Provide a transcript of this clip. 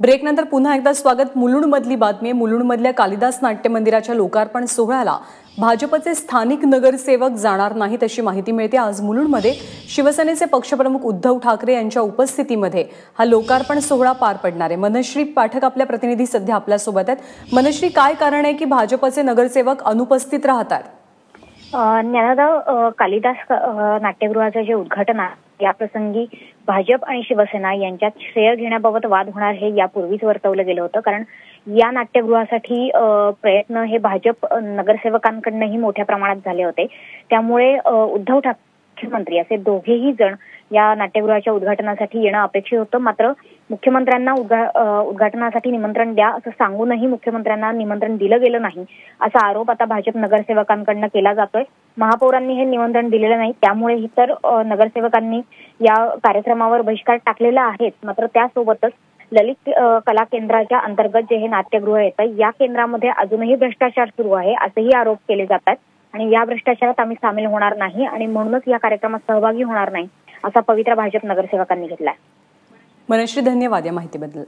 ब्रेकनंतर पुन्हा एकदा स्वागत मुलुंडमधली बातमी. मुलुंडमधल्या कालिदास नाट्य मंदिराच्या लोकार्पण सोहळ्याला भाजपचे स्थानिक नगरसेवक जाणार नाहीत अशी माहिती मिळते. आज मुलुंडमध्ये शिवसेनेचे पक्षप्रमुख उद्धव ठाकरे यांच्या उपस्थितीमध्ये हा लोकार्पण सोहळा पार पडणार आहे. मनश्री पाठक आपल्या प्रतिनिधी सध्या आपल्यासोबत आहेत. मनश्री काय कारण आहे की भाजपचे नगरसेवक अनुपस्थित राहतात? ज्ञानराव कालिदास नाट्यगृहाचं जे उद्घाटन आहे याप्रसंगी भाजप आणि शिवसेना यांच्यात श्रेय घेण्याबाबत वाद होणार हे यापूर्वीच वर्तवलं गेलं होतं. कारण या नाट्यगृहासाठी प्रयत्न हे भाजप नगरसेवकांकडनंही मोठ्या प्रमाणात झाले होते. त्यामुळे उद्धव ठाकरे मुख्यमंत्री असे दोघेही जण या नाट्यगृहाच्या उद्घाटनासाठी येणं अपेक्षित होतं. मात्र मुख्यमंत्र्यांना उद्घाटनासाठी निमंत्रण द्या असं सांगूनही मुख्यमंत्र्यांना निमंत्रण दिलं गेलं नाही असा आरोप आता भाजप नगरसेवकांकडनं केला जातोय. महापौरांनी हे निमंत्रण दिलेलं नाही. त्यामुळेही तर नगरसेवकांनी या कार्यक्रमावर बहिष्कार टाकलेला आहेच मात्र त्यासोबतच ललित कला केंद्राच्या अंतर्गत जे हे नाट्यगृह येतं या केंद्रामध्ये अजूनही भ्रष्टाचार सुरू आहे असेही आरोप केले जातात. आणि या भ्रष्टाचारात आम्ही सामील होणार नाही आणि म्हणूनच या कार्यक्रमात सहभागी होणार नाही असा पवित्रा भाजप नगरसेवकांनी घेतलाय. मनश्री धन्यवाद या माहितीबद्दल.